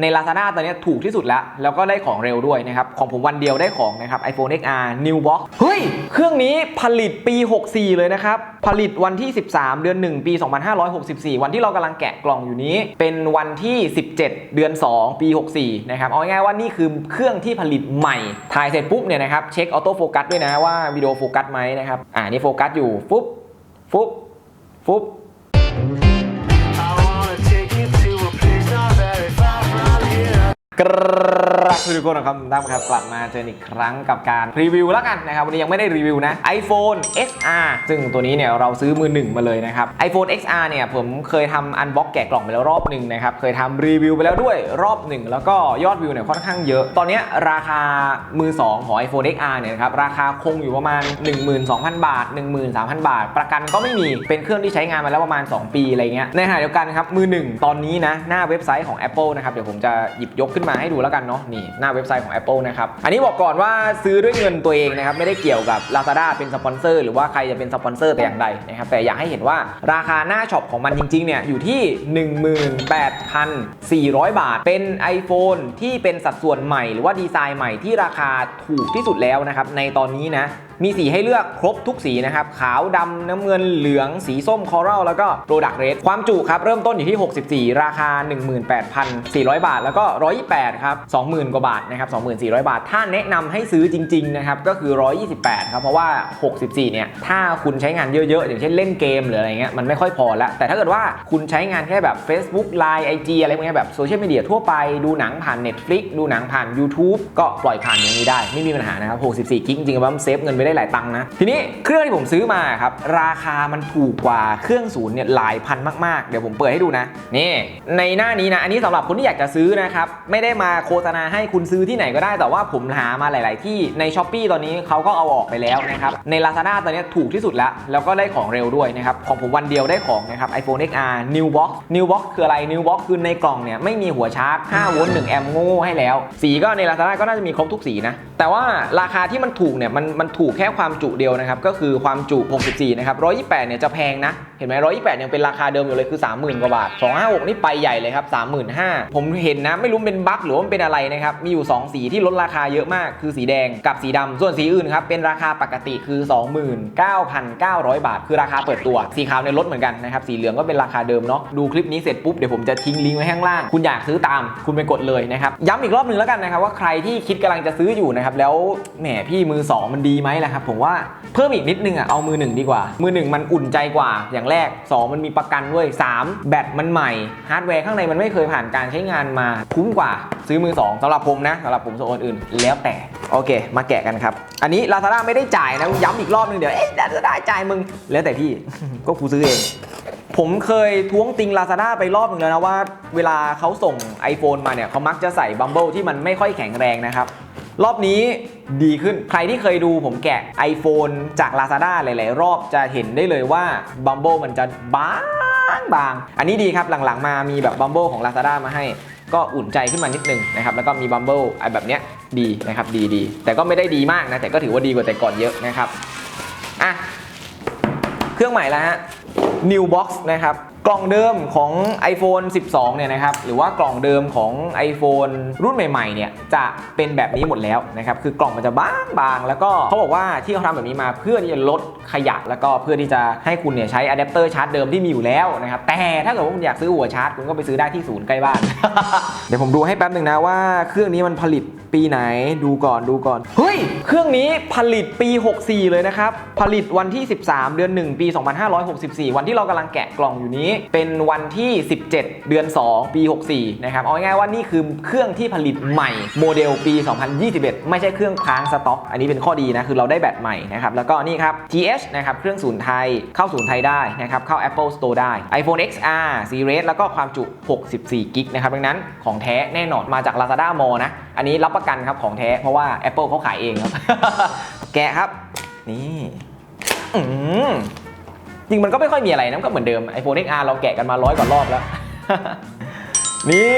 ใน Lazada ตอนนี้ถูกที่สุดแล้ว แล้วก็ได้ของเร็วด้วยนะครับ ของผมวันเดียวได้ของนะครับ iPhone XR New Box เฮ้ย เครื่องนี้ผลิตปี 64 เลยนะครับ ผลิตวันที่ 13 เดือน 1 ปี 2564 วันที่เรากำลังแกะกล่องอยู่นี้ เป็นวันที่ 17 เดือน 2 ปี 64 นะครับ เอาง่ายๆว่านี่คือเครื่องที่ผลิตใหม่ ถ่ายเสร็จปุ๊บเนี่ยนะครับ เช็คออโต้โฟกัสด้วยนะว่าวิดีโอโฟกัสไหมนะครับ อ่านี่โฟกัสอยู่ ฟุ๊บ ฟุ๊บ ฟุ๊บ Brrrr. สวัสดีทุกคนนะครับตั้มครับกลับมาเจออีกครั้งกับการรีวิวแล้วกันนะครับวันนี้ยังไม่ได้รีวิวนะ iPhone XR ซึ่งตัวนี้เนี่ยเราซื้อมือหนึ่งมาเลยนะครับ iPhone XR เนี่ยผมเคยทำอันบ็อกแกะกล่องไปแล้วรอบหนึ่งนะครับเคยทำรีวิวไปแล้วด้วยรอบหนึ่งแล้วก็ยอดวิวเนี่ยค่อนข้างเยอะ ตอนนี้ราคามือ 2 ของ iPhone XR เนี่ยนะครับราคาคงอยู่ประมาณ 12,000 บาท 13,000 บาท ประกันก็ไม่มีเป็นเครื่องที่ใช้งานมาแล้วประมาณ 2 ปีอะไรเงี้ยในขณะเดียวกันครับมือหนึ่งตอนนี้นะหน้าเว็บไซต์ของ Apple นะครับเดี๋ยวผมจะหยิบยกขึ้นมาให้ดูแล้วกันเนาะนี่หน้าเว็บไซต์ของ Apple นะครับ อันนี้บอกก่อนว่าซื้อด้วยเงินตัวเองนะครับ ไม่ได้เกี่ยวกับ Lazada เป็นสปอนเซอร์หรือว่าใครจะเป็นสปอนเซอร์แต่อย่างใดนะครับ แต่อยากให้เห็นว่าราคาหน้าช็อปของมันจริงๆ เนี่ยอยู่ที่ 18,400 บาท เป็น iPhone ที่เป็นสัดส่วนใหม่ หรือว่าดีไซน์ใหม่ที่ราคาถูกที่สุดแล้วนะครับในตอนนี้นะมีสีให้เลือกครบทุกสีนะครับ ขาวดำน้ำเงินเหลืองสีส้มคอรัลแล้วก็โปรดักเรทความจุครับ เริ่มต้นอยู่ที่ 64 ราคา 18,400 บาท แล้วก็ 128 ครับ 20,000 กว่าบาทนะครับ2400 บาท ถ้าแนะนำให้ซื้อจริงๆนะครับก็คือ 128ครับเพราะว่า 64เนี่ยถ้าคุณใช้งานเยอะๆ อย่างเช่นเล่นเกมหรืออะไรเงี้ยมันไม่ค่อยพอละแต่ถ้าเกิดว่าคุณใช้งานแค่แบบ Facebook Line IG อะไรพวกเนี้ยแบบโซเชียลมีเดียทั่วไปดูหนังผ่าน Netflix ดูหนังผ่าน YouTube ก็ปล่อยผ่านอย่างนี้ได้ ไม่มีปัญหานะครับ64กิกจริงๆว่ามันเซฟเงินไปได้หลายตังค์นะทีนี้เครื่องที่ผมซื้อมาครับราคามันถูกกว่าเครื่องศูนย์เนี่ยหลายพันมากๆเดี๋ยวผมเปิดให้ดูนะนี่ในหน้านี้นะอันนี้สำหรับคนที่อยากจะซื้อนะครับไม่ได้มาโฆษณาให้คุณซื้อที่ไหนก็ได้แต่ว่าผมหามาหลาย ๆ ที่ใน s h อ p e e ตอนนี้เขาก็เอาออกไปแล้วนะครับใน Lazada ตอนนี้ถูกที่สุดแล้ว แล้วก็ได้ของเร็วด้วยนะครับของผมวันเดียวได้ของนะครับ iPhone XR New Box New Box คืออะไร New Box คือในกล่องเนี่ยไม่มีหัวชาร์จ5โวลต์1แอมป์โง่ให้แล้ว สีก็ใน Lazada ก็น่าจะมีครบทุกสีนะแต่ว่าราคาที่มันถูกเนี่ยมันมันถูกแค่ความจุเดียวนะครับก็คือความจุ 64 นะครับ 128 เนี่ยจะแพงนะเห็นไหม128 ยังเป็นราคาเดิมอยู่เลยคือ 30,000 กว่าบาท 256 นี่ไปใหญ่เลยครับ 35,000 ผมเห็นนะไม่รู้เป็นบั๊กหรือว่าเป็นอะไรนะครับมีอยู่ 2 สีที่ลดราคาเยอะมาก คือสีแดงกับสีดำส่วนสีอื่นครับเป็นราคาปกติคือ 29,900 บาท คือราคาเปิดตัว สีขาวเนี่ยลดเหมือนกันนะครับ สีเหลืองก็เป็นราคาเดิมเนาะ ดูคลิปนี้เสร็จปุ๊บเดี๋ยวผมจะทิ้งลิงก์ไว้ข้างล่าง คุณอยากซื้อตามคุณไปกดเลยนะครับ ย้ำอีกรอบหนึ่งแล้วกันนะครับว่าใครที่คิดกำลังจะซื้ออยู่นะครับแล้วแหมพี่มือ 2 มันดีไหมล่ะครับผมว่าเพิ่มอีกนิดนึงอะเอามือหนึ่งดีกว่า มือหนึ่งมันอุ่นใจกว่าอย่างแรก 2 มันมีประกันด้วย 3 แบตมันใหม่ฮาร์ดแวร์ข้างในมันไม่เคยผ่านการใช้งานมาคุ้มกว่าซื้อมือ 2สำหรับผมนะสำหรับผมส่วนคนอื่น แล้วแต่ โอเค มาแกะกันครับ อันนี้ Lazada ไม่ได้จ่ายนะย้ำอีกรอบนึงเดี๋ยว เอ๊ะ Lazada จ่ายมึง แล้วแต่พี่ ก็กูซื้อเอง ผมเคยท้วงติง Lazada ไปรอบหนึงแล้วนะว่า เวลาเขาส่ง iPhone มาเนี่ยเขามักจะใส่บัมเบิลที่มันไม่ค่อยแข็งแรงนะครับรอบนี้ดีขึ้น ใครที่เคยดูผมแกะ iPhone จาก Lazada หลาย ๆ รอบจะเห็นได้เลยว่าบัมเบิลมันจะบางบาง อันนี้ดีครับหลัง ๆ มามีแบบบัมเบิลของ Lazada มาให้ ก็อุ่นใจขึ้นมานิดนึงนะครับแล้วก็มีบัมเบิลไอแบบเนี้ยดีนะครับดีดีแต่ก็ไม่ได้ดีมากนะแต่ก็ถือว่าดีกว่าแต่ก่อนเยอะนะครับอะเครื่องใหม่แล้วฮะ New Box นะครับ กล่องเดิมของ iPhone 12 เนี่ยนะครับ หรือว่ากล่องเดิมของ iPhone รุ่นใหม่ๆ เนี่ย จะเป็นแบบนี้หมดแล้วนะครับ คือกล่องมันจะบางบางๆแล้วก็เขาบอกว่าที่เขาทำแบบนี้มาเพื่อที่จะลดขยะ แล้วก็เพื่อที่จะให้คุณเนี่ยใช้อะแดปเตอร์ชาร์จเดิมที่มีอยู่แล้วนะครับ แต่ถ้าเกิดว่าคุณอยากซื้อหัวชาร์จ คุณก็ไปซื้อได้ที่ศูนย์ใกล้บ้าน เดี๋ยวผมดูให้แป๊บหนึ่งนะว่าเครื่องนี้มันผลิตปีไหนดูก่อนดูก่อน เฮ้ย เครื่องนี้ผลิตปี 64 เลยนะครับ ผลิตวันที่ 13 เดือน 1 ปี 2564 วันที่เรากำลังแกะกล่องอยู่นี้เป็นวันที่ 17 เดือน 2 ปี 64 นะครับ เอาง่ายๆว่านี่คือเครื่องที่ผลิตใหม่โมเดลปี 2021 ไม่ใช่เครื่องค้างสต็อก อันนี้เป็นข้อดีนะ คือเราได้แบตใหม่นะครับ แล้วก็นี่ครับ TH นะครับ เครื่องศูนย์ไทย เข้าศูนย์ไทยได้นะครับ เข้า Apple Store ได้ iPhone XR Series แล้วก็ความจุ 64 กิกนะครับ ดังนั้นของแท้แน่นอนมาจาก Lazada Mall นะ อันนี้รับประกันครับของแท้ เพราะว่า Apple เขาขายเองครับ แกะครับ นี่ อืม จริงมันก็ไม่ค่อยมีอะไรนะก็เหมือนเดิม iPhone XR เราแกะกันมาร้อยกว่ารอบแล้ว นี่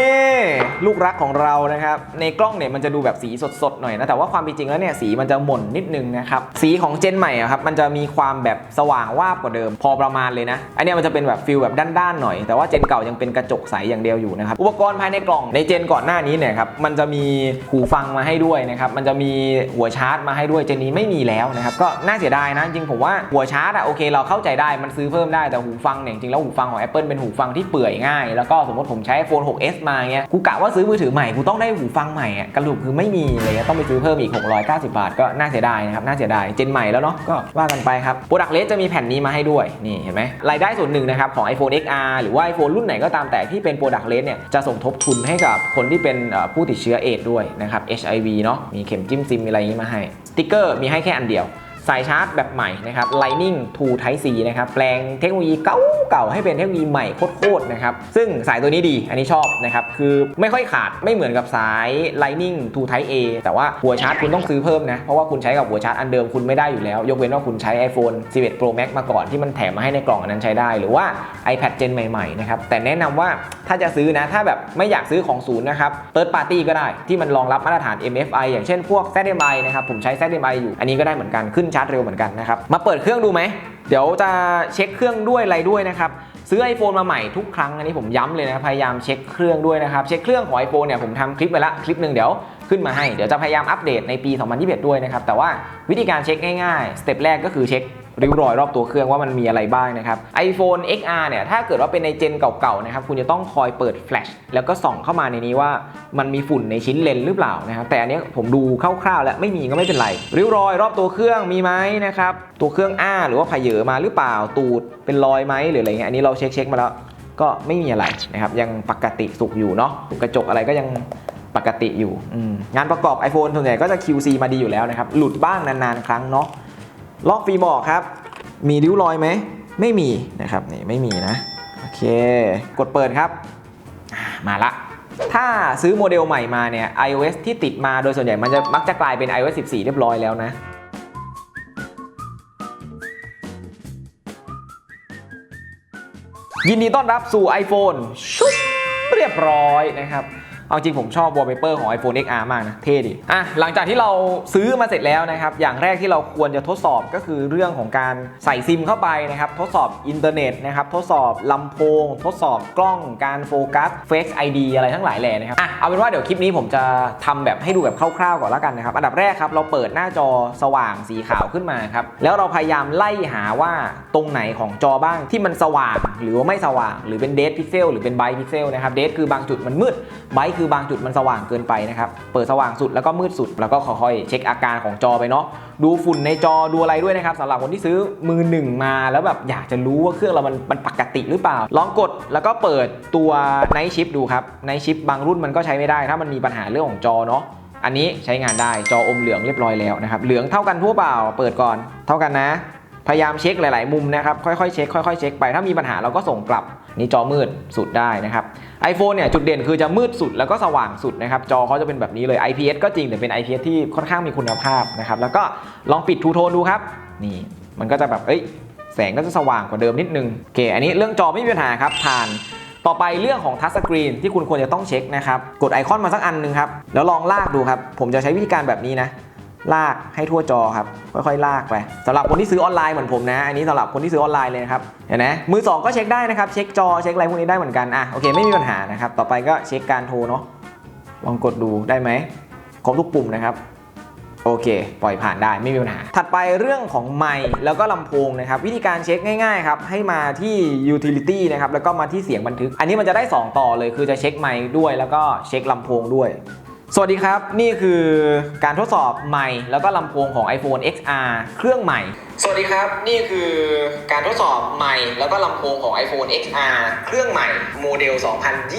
ลูกรักของเรานะครับ ในกล้องเนี่ยมันจะดูแบบสีสดๆหน่อยนะ แต่ว่าความเป็นจริงแล้วเนี่ยสีมันจะหม่นนิดนึงนะครับ สีของเจนใหม่อะครับมันจะมีความแบบสว่างวาบกว่าเดิม พอประมาณเลยนะ อันนี้มันจะเป็นแบบฟิลแบบด้านๆหน่อย แต่ว่าเจนเก่ายังเป็นกระจกใสอย่างเดียวอยู่นะครับ อุปกรณ์ภายในกล่องในเจนก่อนหน้านี้เนี่ยครับมันจะมีหูฟังมาให้ด้วยนะครับ มันจะมีหัวชาร์จมาให้ด้วย เจนนี้ไม่มีแล้วนะครับ ก็น่าเสียดายนะจริงผมว่าหัวชาร์จอะโอเคเราเข้าใจได้มันซื้อเพิ่มได้แต่หูฟังเนี่ยจริงแล้วหูฟังของ Apple เป็นหูฟังที่เปื่อยง่ายแล้วก็สมมติผมใช้ iPhone 6s มาเงี้ยกูกะว่าซื้อมือถือใหม่กูต้องได้หูฟังใหม่อะกระลุกคือไม่มีเลยต้องไปซื้อเพิ่มอีก 690 บาท ก็น่าเสียดายนะครับน่าเสียดายเจนใหม่แล้วเนาะก็ว่ากันไปครับโปรดักเลสจะมีแผ่นนี้มาให้ด้วยนี่เห็นไหมรายได้ส่วนหนึ่งนะครับของ iPhone XR หรือว่า iPhone รุ่นไหนก็ตามแต่ที่เป็นโปรดักเลสเนี่ยจะสมทบทุนให้กับคนที่เป็นผู้ติดเชื้อเอดด้วยนะครับ HIV เนาะมีเข็มจิ้มซิมมีอะไรนี้มาให้สติกเกอร์มีให้แค่อันเดียว สายชาร์จแบบใหม่นะครับ Lightning to Type C นะครับ แปลงเทคโนโลยีเก่าๆให้เป็นเทคโนโลยีใหม่โคตรๆนะครับ ซึ่งสายตัวนี้ดี อันนี้ชอบนะครับ คือไม่ค่อยขาด ไม่เหมือนกับสาย Lightning to Type A แต่ว่าหัวชาร์จคุณต้องซื้อเพิ่มนะ เพราะว่าคุณใช้กับหัวชาร์จอันเดิมคุณไม่ได้อยู่แล้ว ยกเว้นว่าคุณใช้ iPhone 11 Pro Max มาก่อนที่มันแถมมาให้ในกล่องอันนั้นใช้ได้ หรือว่า iPad Gen ใหม่ๆนะครับ แต่แนะนำว่าถ้าจะซื้อนะ ถ้าแบบไม่อยากซื้อของศูนย์นะครับ Third Party ก็ได้ที่มันรองรับมาตรฐาน MFI อย่างเช่นพวก ZMI นะครับ ผมใช้ ZMI อยู่ อันนี้ก็ได้เหมือนกันขึ้นชาร์จเร็วเหมือนกันนะครับ มาเปิดเครื่องดูไหม เดี๋ยวจะเช็คเครื่องด้วยอะไรด้วยนะครับ ซื้อ iPhone มาใหม่ทุกครั้ง อันนี้ผมย้ำเลยนะ พยายามเช็คเครื่องด้วยนะครับ เช็คเครื่องของ iPhone เนี่ยผมทำคลิปไปละคลิปหนึ่งเดี๋ยวขึ้นมาให้ เดี๋ยวจะพยายามอัปเดตในปี 2021 ด้วยนะครับ แต่ว่าวิธีการเช็คง่ายๆ สเต็ปแรกก็คือเช็ค ริ้วรอยรอบตัวเครื่องว่ามันมีอะไรบ้างนะครับ iPhone XR เนี่ยถ้าเกิดว่าเป็นในเจนเก่าๆนะครับคุณจะต้องคอยเปิดแฟลชแล้วก็ส่องเข้ามาในนี้ว่ามันมีฝุ่นในชิ้นเลนส์หรือเปล่านะครับแต่อันนี้ผมดูคร่าวๆ แล้วไม่มีก็ไม่เป็นไรริ้วรอยรอบตัวเครื่องมีไหมนะครับตัวเครื่องอ้าหรือว่าผยเยอมาหรือเปล่าตูดเป็นรอยไหมหรืออะไรเงี้ยอันนี้เราเช็คเช็คมาแล้วก็ไม่มีอะไรนะครับยังปกติสุกอยู่เนาะกระจกอะไรก็ยังปกติอยู่ งานประกอบ iPhone ส่วนใหญ่ก็จะ QC มาดีอยู่แล้วนะครับ หลุดบ้างนาน ๆ ครั้งเนาะ ลอกฟิล์มออกครับ มีริ้วรอยไหม ไม่มีนะครับนี่ไม่มีนะ โอเค กดเปิดครับ มาละ ถ้าซื้อโมเดลใหม่มาเนี่ย iOS ที่ติดมาโดยส่วนใหญ่มันจะมักจะกลายเป็น iOS 14 เรียบร้อยแล้วนะยินดีต้อนรับสู่ iPhone ชุบเรียบร้อยนะครับ เอาจริงผมชอบ wallpaper ของ iPhone XR มากนะเท่ดีอะหลังจากที่เราซื้อมาเสร็จแล้วนะครับอย่างแรกที่เราควรจะทดสอบก็คือเรื่องของการใส่ซิมเข้าไปนะครับทดสอบอินเทอร์เน็ตนะครับทดสอบลำโพง ทดสอบกล้องการโฟกัส Face ID อะไรทั้งหลายแหล่นะครับอะเอาเป็นว่าเดี๋ยวคลิปนี้ผมจะทำแบบให้ดูแบบคร่าวๆก่อนแล้วกันนะครับอันดับแรกครับเราเปิดหน้าจอสว่างสีขาวขึ้นมาครับแล้วเราพยายามไล่หาว่าตรงไหนของจอบ้างที่มันสว่าง หรือว่าไม่สว่าง หรือเป็นเด d พิกเซลหรือเป็นไบพิกเซลนะครับเด d คือบางจุดมันมืดไบคืือบางจุดมันสว่างเกินไปนะครับ เปิดสว่างสุดแล้วก็มืดสุด แล้วก็ค่อยๆเช็คอาการของจอไปเนาะ ดูฝุ่นในจอดูอะไรด้วยนะครับสำหรับคนที่ซื้อมือหนึ่งมาแล้วแบบอยากจะรู้ว่าเครื่องเรามันมันปกติหรือเปล่า ลองกดแล้วก็เปิดตัวไนชิปดูครับไนชิปบางรุ่นมันก็ใช้ไม่ได้ ถ้ามันมีปัญหาเรื่องของจอเนาะอันนี้ใช้งานได้จออมเหลืองเรียบร้อยแล้วนะครับเหลืองเท่ากันทั่วเปล่า เปิดก่อนเท่ากันนะ พยายามเช็คหลาย ๆ มุมนะครับค่อยๆเช็คค่อยๆเช็คไปถ้ามีปัญหาเราก็ส่งกลับ นี่จอมืดสุดได้นะครับ iPhone เนี่ยจุดเด่นคือจะมืดสุดแล้วก็สว่างสุดนะครับ จอเขาจะเป็นแบบนี้เลย IPS ก็จริงแต่เป็น IPS ที่ค่อนข้างมีคุณภาพนะครับ แล้วก็ลองปิดทูโทนดูครับ นี่มันก็จะแบบเอ้ยแสงก็จะสว่างกว่าเดิมนิดนึงโอเคอันนี้เรื่องจอไม่มีปัญหาครับผ่านต่อไปเรื่องของทัชสกรีนที่คุณควรจะต้องเช็คนะครับ กดไอคอนมาสักอันหนึงครับ แล้วลองลากดูครับ ผมจะใช้วิธีการแบบนี้นะ ลากให้ทั่วจอครับ ค่อยๆ ลากไปสำหรับคนที่ซื้อออนไลน์เหมือนผมนะ อันนี้สำหรับคนที่ซื้อออนไลน์เลยนะครับเห็นไหมมือสองก็เช็คได้นะครับ เช็คจอเช็คอะไรพวกนี้ได้เหมือนกันอะโอเคไม่มีปัญหานะครับ ต่อไปก็เช็คการโทรเนาะลองกดดูได้ไหมครบทุกปุ่มนะครับโอเค ปล่อยผ่านได้ไม่มีปัญหา ถัดไปเรื่องของไมค์แล้วก็ลำโพงนะครับ วิธีการเช็คง่ายๆครับ ให้มาที่ utility นะครับ แล้วก็มาที่เสียงบันทึก อันนี้มันจะได้ 2 ต่อเลย คือจะเช็คไมค์ด้วย แล้วก็เช็คลำโพงด้วย สวัสดีครับ นี่คือการทดสอบไมค์แล้วก็ลำโพงของ iPhone XR เครื่องใหม่สวัสดีครับ นี่คือการทดสอบไมค์แล้วก็ลำโพงของ iPhone XR เครื่องใหม่โมเดล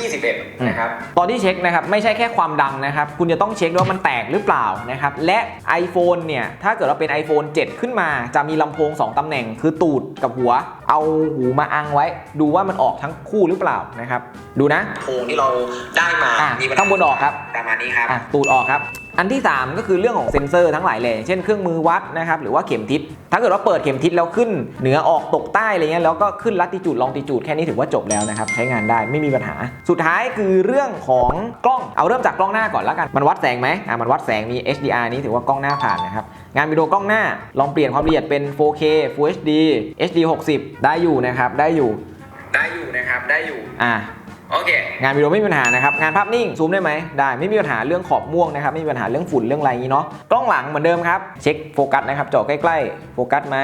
2021 นะครับ ตอนที่เช็คนะครับไม่ใช่แค่ความดังนะครับ คุณจะต้องเช็คด้วยว่ามันแตกหรือเปล่านะครับ และ iPhone เนี่ย ถ้าเกิดว่าเป็น iPhone 7 ขึ้นมาจะมีลำโพง 2ตำแหน่ง คือตูดกับหัว เอาหูมาอังไว้ ดูว่ามันออกทั้งคู่หรือเปล่านะครับ ดูนะโพงที่เราได้มาอะมีปัญหข้างบนออกครับประมาณนี้ครับอะตูดออกครับ อันที่ 3 ก็คือเรื่องของเซ็นเซอร์ทั้งหลายเลย เช่นเครื่องมือวัดนะครับหรือว่าเข็มทิศ ถ้าเกิดว่าเปิดเข็มทิศแล้วขึ้นเหนือออกตกใต้อะไรเงี้ยแล้วก็ขึ้นลัติจูดลองติจูดแค่นี้ถือว่าจบแล้วนะครับใช้งานได้ไม่มีปัญหา สุดท้ายคือเรื่องของกล้องเอาเริ่มจากกล้องหน้าก่อนแล้วกันมันวัดแสงไหมอะมันวัดแสงมี HDR นี้ถือว่ากล้องหน้าผ่านนะครับงานวิดีโอกล้องหน้าลองเปลี่ยนความละเอียดเป็น 4K Full HD HD 60 ได้อยู่นะครับได้อยู่ ได้อยู่นะครับได้อยู่อะ โอเค งานวิดีโอไม่มีปัญหานะครับ งานภาพนิ่งซูมได้ไหมได้ ไม่มีปัญหาเรื่องขอบม่วงนะครับ ไม่มีปัญหาเรื่องฝุ่นเรื่องอะไรอย่างนี้เนาะ กล้องหลังเหมือนเดิมครับ เช็คโฟกัสนะครับจาะใกล้ๆ โฟกัสไหม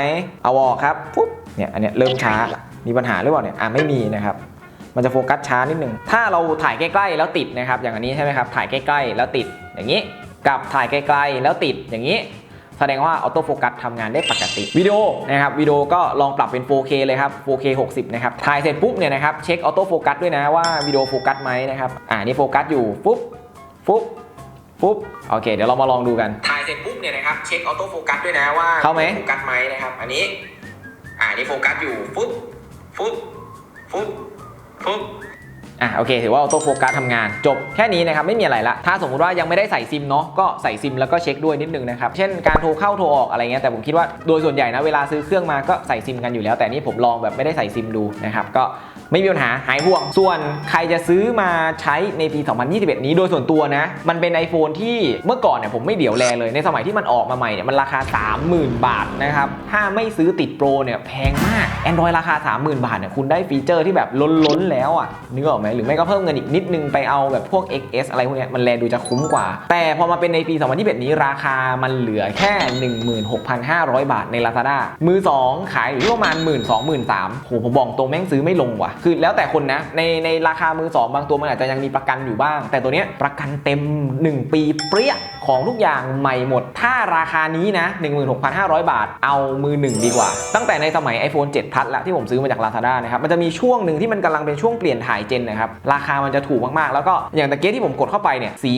เอาออกครับ ปุ๊บ เนี่ยอันเนี้ยเริ่มช้า มีปัญหาหรือเปล่าเนี่ย อะไม่มีนะครับมันจะโฟกัสช้านิดนึง ถ้าเราถ่ายใกล้ๆแล้วติดนะครับ อย่างอันนี้ใช่ไหมครับ ถ่ายใกล้ๆแล้วติดอย่างนี้ กับถ่ายไกลๆแล้วติดอย่างนี้ แสดงว่าออโต้โฟกัสทำงานได้ปกติวิดีโอนะครับวิดีโอก็ลองปรับเป็น 4K เลยครับ 4K 60 นะครับ ถ่ายเสร็จปุ๊บเนี่ยนะครับเช็คออโต้โฟกัสด้วยนะว่าวิดีโอโฟกัสไหมนะครับอ่านี่โฟกัสอยู่ปุ๊บปุ๊บปุ๊บโอเค เดี๋ยวเรามาลองดูกัน ถ่ายเสร็จปุ๊บเนี่ยนะครับเช็คออโต้โฟกัสด้วยนะว่าเข้าไหมโฟกัสไหมนะครับอันนี้อ่านี่โฟกัสอยู่ปุ๊บปุ๊บปุ๊บปุ๊บ อะโอเคถือว่าออโต้โฟกัสทำงานจบแค่นี้นะครับไม่มีอะไรละ ถ้าสมมติว่ายังไม่ได้ใส่ซิมเนาะก็ใส่ซิมแล้วก็เช็คด้วยนิดนึงนะครับเช่นการโทรเข้าโทรออกอะไรเงี้ยแต่ผมคิดว่าโดยส่วนใหญ่นะเวลาซื้อเครื่องมาก็ใส่ซิมกันอยู่แล้ว แต่นี่ผมลองแบบไม่ได้ใส่ซิมดูนะครับก็ ไม่มีปัญหาหายห่วง ส่วนใครจะซื้อมาใช้ในปี 2021 นี้โดยส่วนตัวนะ มันเป็น iPhone ที่เมื่อก่อนเนี่ยผมไม่เดี่ยวแลเลยในสมัยที่มันออกมาใหม่เนี่ยมันราคา 30,000 บาทนะครับถ้าไม่ซื้อติดโปรเนี่ยแพงมาก Android ราคา 30,000 บาทเนี่ยคุณได้ฟีเจอร์ที่แบบล้นๆแล้วอะนึกออกไหมหรือไม่ก็เพิ่มเงินอีกนิดนึงไปเอาแบบพวก XS อะไรพวกนี้มันแลดูจะคุ้มกว่า แต่พอมาเป็นในปี 2021 นี้ราคามันเหลือแค่ 16,500 บาทใน Lazada มือ 2 ขายอยู่ที่ประมาณ 1 2 0 0 0 13โหผมบอกตรงแม่งซื้อไม่ลงว่ะคือแล้วแต่คนนะในในราคามือ2บางตัวมันอาจจะยังมีประกันอยู่บ้าง แต่ตัวเนี้ยประกันเต็ม 1 ปีเปรี้ยของทุกอย่างใหม่หมด ถ้าราคานี้นะ 16,500 บาท เอามือ1ดีกว่า ตั้งแต่ในสมัย iPhone 7 Plus ละที่ผมซื้อมาจาก Lazada นะครับมันจะมีช่วงหนึ่งที่มันกำลังเป็นช่วงเปลี่ยนถ่ายเจนนะครับราคามันจะถูกมากๆ แล้วก็อย่างตะเกียที่ผมกดเข้าไปเนี่ยสี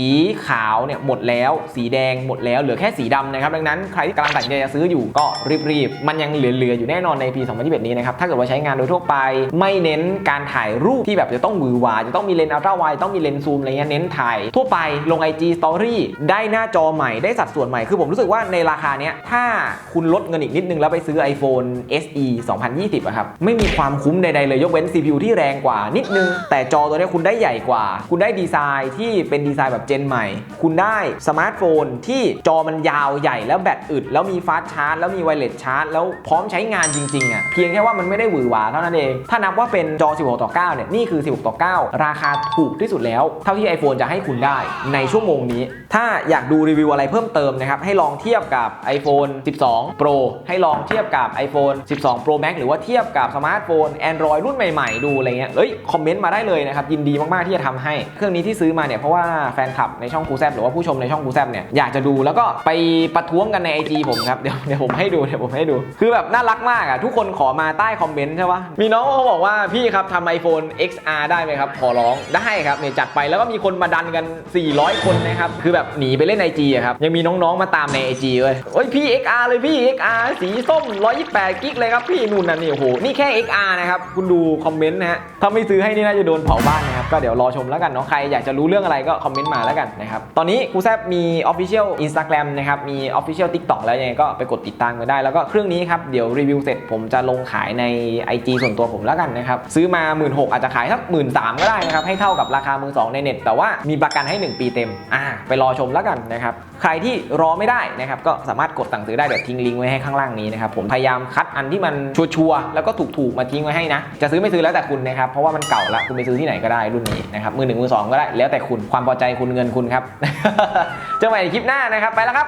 ขาวเนี่ยหมดแล้ว สีแดงหมดแล้วเหลือแค่สีดำนะครับดังนั้นใครที่กำลังตัดใจจะซื้ออยู่ก็รีบๆมันยังเหลือๆอยู่แน่นอนในปี 2021 นี้นะครับถ้าเกิดว่าใช้งานโดยทั่วไปไม่เน้นการถ่ายรูปที่แบบจะต้องหวือวาจะต้องมีเลนส์อัลตร้าไวต้องมีเลนส์ซูมอะไรเงี้ยเน้นถ่ายทั่วไปลง IG Story ได้หน้าจอใหม่ได้สัดส่วนใหม่คือผมรู้สึกว่าในราคาเนี้ยถ้าคุณลดเงินอีกนิดนึงแล้วไปซื้อ iPhone SE 2020อะครับไม่มีความคุ้มใดๆเลยยกเว้น CPU ที่แรงกว่านิดนึง แต่จอตัวนี้คุณได้ใหญ่กว่า คุณได้ดีไซน์ที่เป็นดีไซน์แบบเจนใหม่ คุณได้สมาร์ทโฟนที่จอมันยาวใหญ่แล้วแบตอึด แล้วมีฟาสชาร์จแล้วมีไวเลสชาร์จแล้วพร้อมใช้งานจริงๆอะเพียงแค่ว่ามันไม่ได้หวือหวาเท่านั้นเอง ถ้านับว่าเป็นจอ 16 ต่อ 9 เนี่ย นี่คือ 16 ต่อ 9 ราคาถูกที่สุดแล้ว เท่าที่ iPhone จะให้คุณได้ในชั่วโมงนี้ ถ้าอยากดูรีวิวอะไรเพิ่มเติมนะครับ ให้ลองเทียบกับ iPhone 12 Pro ให้ลองเทียบกับ iPhone 12 Pro Max หรือว่าเทียบกับสมาร์ทโฟน Android รุ่นใหม่ๆ ดูอะไรเงี้ยเอ้ย คอมเมนต์มาได้เลยนะครับ ยินดีมาก ๆ ที่จะทำให้ เครื่องนี้ที่ซื้อมาเนี่ย เพราะว่าแฟนคลับในช่องกูแซบหรือว่าผู้ชมในช่องกูแซบเนี่ย อยากจะดูแล้วก็ไปประท้วงกันใน IG ผมครับ เดี๋ยวเดี๋ยวผมให้ดู เดี๋ยวผมให้ดู คือแบบน่ารักมากอะ ทุกคนขอมาใต้คอมเมนต์ใช่ปะมีน้องเขาบอกว่าพี่ครับทำ iPhone XR ได้ไหมครับ ขอร้องได้ครับเนี่ยจัดไปแล้วก็มีคนมาดันกัน 400 คนนะครับ คือแบบหนีไปเล่น IG อะครับ ยังมีน้องๆมาตามใน IG เว้ยโอ้ยพี่ XR เลยพี่ XR สีส้ม 128 กิกเลยครับพี่นู่นน่ะนี่โอ้โห นี่แค่ XR นะครับ คุณดูคอมเมนต์นะฮะ ถ้าไม่ซื้อให้นี่น่าจะโดนเผาบ้านนะครับ ก็เดี๋ยวรอชมแล้วกันเนาะใครอยากจะรู้เรื่องอะไรก็คอมเมนต์มาแล้วกันนะครับตอนนี้ครูแซบมี Official Instagram นะครับมี Official TikTok แล้วยังไงก็ไปกดติดตามกันได้แล้วก็เครื่องนี้ครับเดี๋ยวรีวิวเสร็จผมจะลงขายใน IG ส่วนตัวผมแล้วกันนะครับซื้อมา 1 6ื่นอาจจะขายสักหมื่นสก็ได้นะครับให้เท่ากับราคามือสองในเน็ต แต่ว่ามีประกันให้ 1 ปีเต็มอ่าไปรอชมแล้วกันนะครับใครที่รอไม่ได้นะครับก็สามารถกดสั่งซื้อได้เดี๋ยวทิ้งลิงก์ไว้ให้ข้างล่างนี้นะครับผมพยายามคัดอันที่มันชัวร์แล้วก็ถูกๆมาทิ้งไว้ให้นะจะซื้อไม่ซื้อแล้วแต่คุณนะครับเพราะว่ามันเก่าละคุณไปซื้อที่ไหนก็ได้รุ่นนี้นะครับมือหนึ่งมือสองก็ได้แล้วแต่คุณความพอใจคุณเงินคุณครับเจอกันใหม่ในคลิปหน้านะครับไปแล้วครับ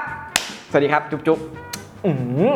สวัสดีครับจุ๊บๆอือหือ